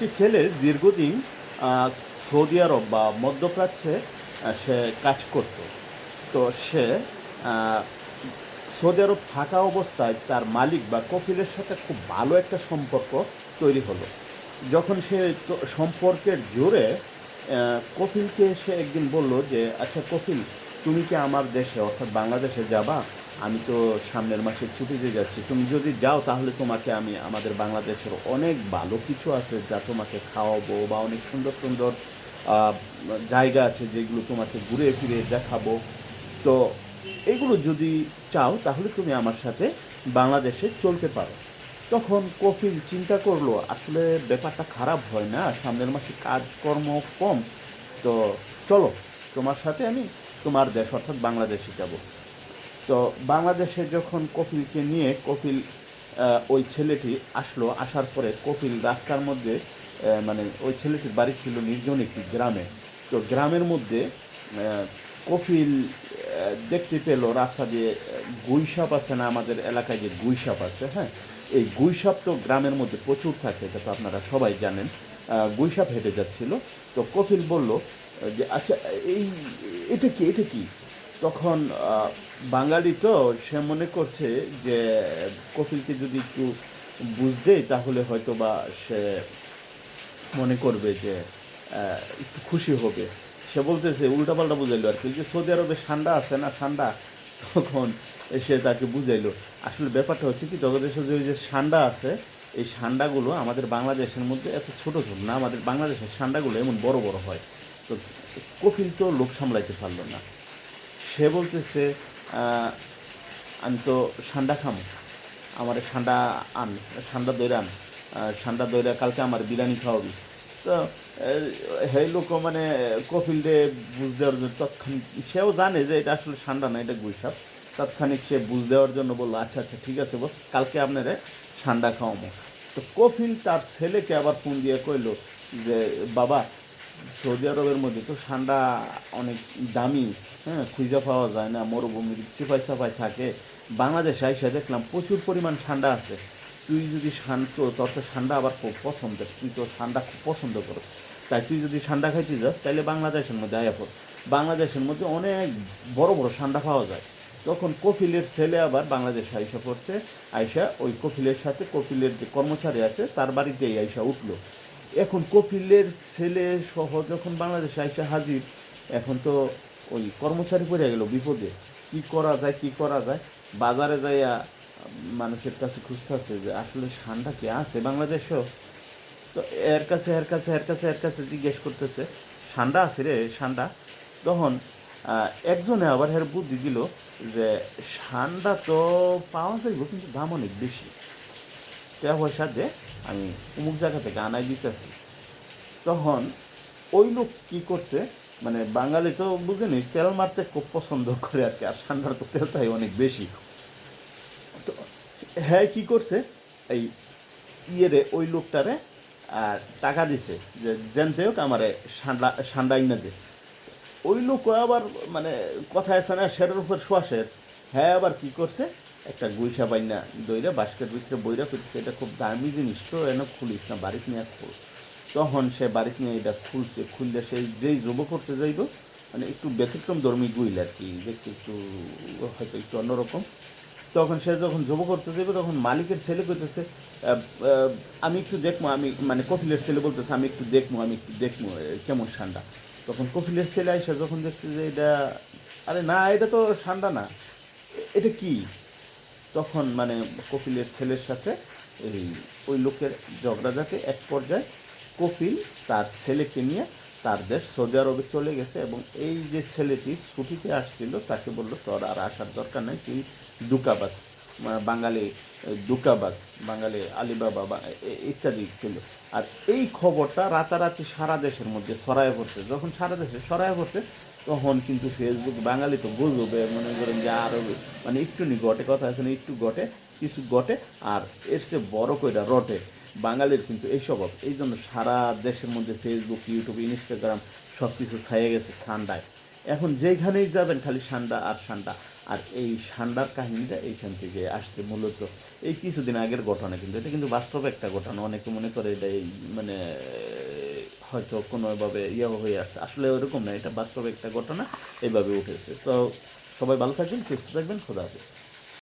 একটি ছেলে দীর্ঘদিন সৌদি আরব বা মধ্যপ্রাচ্যে সে কাজ করত। তো সে সৌদি আরব থাকা অবস্থায় তার মালিক বা কপিলের সাথে খুব ভালো একটা সম্পর্ক তৈরি হলো। যখন সে সম্পর্কের জোরে কপিলকে সে একদিন বলল যে আচ্ছা কপিল, তুমি কি আমার দেশে, অর্থাৎ বাংলাদেশে যাবা? আমি তো সামনের মাসে ছুটিতে যাচ্ছি। তুমি যদি যাও, তাহলে তোমাকে আমি আমাদের বাংলাদেশের অনেক ভালো কিছু আছে যা তোমাকে খাওয়াবো বা অনেক সুন্দর সুন্দর জায়গা আছে যেগুলো তোমাকে ঘুরে ফিরে দেখাবো। তো এগুলো যদি চাও, তাহলে তুমি আমার সাথে বাংলাদেশে চলতে পারো। তখন কপিল চিন্তা করল, আসলে ব্যাপারটা খারাপ হয় না, সামনের মাসে কাজকর্ম কম। তো চলো, তোমার সাথে আমি তোমার দেশ অর্থাৎ বাংলাদেশে যাব। তো বাংলাদেশে যখন কপিলকে নিয়ে কপিল ওই ছেলেটি আসলো, আসার পরে কপিল রাস্তার মধ্যে মানে ওই ছেলেটির বাড়ি ছিল নির্জন একটি গ্রামে। তো গ্রামের মধ্যে কপিল দেখতে পেল রাস্তা দিয়ে গুইসাপ আছে না আমাদের এলাকায় যে গুইসাপ আছে হ্যাঁ? এই গুইসাপ তো গ্রামের মধ্যে প্রচুর থাকে, এটা তো আপনারা সবাই জানেন। গুইসাপ হেঁটে যাচ্ছিল। তো কপিল বলল যে আচ্ছা এই, এটা কি এটা কি? তখন বাঙালি তো সে মনে করছে যে, কপিলকে যদি একটু বুঝতে তাহলে হয়তো বা সে মনে করবে যে একটু খুশি হবে। সে বলতেছে, উল্টাপাল্টা বুঝাইলো আর কি যে সৌদি আরবে ঠান্ডা আছে না ঠান্ডা, তখন সে তাকে বুঝাইলো। আসলে ব্যাপারটা হচ্ছে কি যে ওই যে ঠান্ডা আছে, এই ঠান্ডাগুলো আমাদের বাংলাদেশের মধ্যে এত ছোট ছোট না, আমাদের বাংলাদেশের ঠান্ডাগুলো এমন বড় বড় হয়। তো কপিল তো লোক সামলাইতে পারল না। সে বলতেছে আমি তো সান্ডা খামো। আমার ঠান্ডা আন ঠান্ডা দইরা আন। ঠান্ডা দইরা কালকে আমার বিরিয়ানি খাওয়াবি। তো হে লোক মানে কপিল দে বুঝ দেওয়ার জন্য তৎক্ষণিক, সেও জানে যে এটা আসলে ঠান্ডা না, এটা গুইসাপ। তৎক্ষণিক সে বুঝ দেওয়ার জন্য বলল আচ্ছা আচ্ছা ঠিক আছে বস, কালকে আপনারে ঠান্ডা খাওয়াবো। তো কপিল তার ছেলেকে আবার ফোন দিয়ে কইলো যে, বাবা সৌদি আরবের মধ্যে তো ঠান্ডা অনেক দামি হ্যাঁ খুঁজে পাওয়া যায় না, মরুভূমির চিপাই চাপাই থাকে। বাংলাদেশে আইসা দেখলাম প্রচুর পরিমাণ ঠান্ডা আছে। তুই যদি শান্ত, তোর তো ঠান্ডা আবার খুব পছন্দের, তুই তো ঠান্ডা খুব পছন্দ করো তাই তুই যদি ঠান্ডা খাইতে যাস তাহলে বাংলাদেশের মধ্যে আয়া পড়। বাংলাদেশের মধ্যে অনেক বড় বড় ঠান্ডা পাওয়া যায়। তখন কপিলের ছেলে আবার বাংলাদেশে আইসা পড়ছে। আইসা ওই কপিলের সাথে কপিলের যে কর্মচারী আছে, তার বাড়িতেই আইসা উঠল। এখন কপিলের ছেলে সহ যখন বাংলাদেশে আইসা হাজির, এখন তো ওই কর্মচারী পড়ে গেল বিপদে। কি করা যায়, কি করা যায়? বাজারে যাইয়া মানুষের কাছে খুঁজতেছে যে আসলে ঠান্ডা কি আছে বাংলাদেশেও? তো এর কাছে এর কাছে এর কাছে এর কাছে জিজ্ঞেস করতেছে ঠান্ডা আছে রে ঠান্ডা তখন একজনে আবার হের বুদ্ধি দিল যে ঠান্ডা তো পাওয়া যাইব, কিন্তু দাম অনেক বেশি। টাকা পয়সা দে। আমি অমুক জায়গা থেকে আনাই দিতেছি। তখন ওই লোক কি করছে মানে বাঙালি তো বুঝেনি, তেল মারতে খুব পছন্দ করে আর কি, আর ঠান্ডার তো তেল তাই অনেক বেশি। তো হ্যাঁ কি করছে, এই ইয়েরে, ওই লোকটারে, আর টাকা দিছে, যে জানতে হোক আমার ঠান্ডা ঠান্ডা ইনা দে। ওই লোক আবার মানে কথা আছে না সেটার উপর শোয়াশের হ্যাঁ আবার কি করছে একটা গুইসা বাইনা দইরা, বাস্কেট ভিতরে বইরা করছে এটা খুব দামি জিনিস তো, এনে খুলিস না, বাড়িতে নিয়ে খুল তখন সে বাড়িতে নিয়ে এটা খুলছে, খুললে সেই যেই যোগ করতে যাইব মানে একটু ব্যতিক্রম ধর্মী গুইল আর কি দেখতে একটু হয়তো একটু অন্যরকম। তখন সে যখন জব করতে যাবে তখন মালিকের ছেলে করতেছে আমি একটু দেখব আমি মানে কপিলের ছেলে বলতেছে, আমি একটু দেখব আমি একটু দেখব কেমন ঠান্ডা? তখন কপিলের ছেলে আইসা যখন দেখছে যে এটা, আরে না, এটা তো ঠান্ডা না। এটা কি? তখন মানে কপিলের ছেলের সাথে এই ওই লোকের ঝগড়াঝাটি এক পর্যায়ে কপিল তার ছেলেকে নিয়ে তার দেশ সৌদি আরবে চলে গেছে এবং এই যে ছেলেটি ছুটিতে আসছিল তাকে বলল, তোর আর আসার দরকার নেই, তুই দুকাবাস বাঙালি দুকাবাস বাঙালি আলিবাবা, বা ইত্যাদি ছিল। আর এই খবরটা রাতারাতি সারা দেশের মধ্যে ছড়ায় পড়ছে। যখন সারা দেশে ছড়ায় পড়ছে, তখন কিন্তু ফেসবুক বাঙালি তো বুঝবে মনে করেন যে আরও মানে একটু নি ঘটে, কথা আছে না, একটু ঘটে, কিছু ঘটে, আর এর চেয়ে বড় কইরা রটে? বাঙালির কিন্তু এই স্বভাব। এই জন্য সারা দেশের মধ্যে ফেসবুক ইউটিউব ইনস্টাগ্রাম সব কিছু ছাইয়ে গেছে ঠান্ডায়। এখন যেখানেই যাবেন, খালি ঠান্ডা আর ঠান্ডা। আর এই সান্ডার কাহিনীটা এইখান থেকে আসছে মূলত। এই কিছুদিন আগের ঘটনা কিন্তু, এটা কিন্তু বাস্তব একটা ঘটনা। অনেকে মনে করে এটা এই মানে হয়তো কোনোভাবে ইয়ে হয়ে আসছে আসলে ওরকম না, এটা বাস্তব একটা ঘটনা। এইভাবে উঠেছে। তো সবাই ভালো থাকবেন, সুস্থ থাকবেন, খোদা হাফেজ।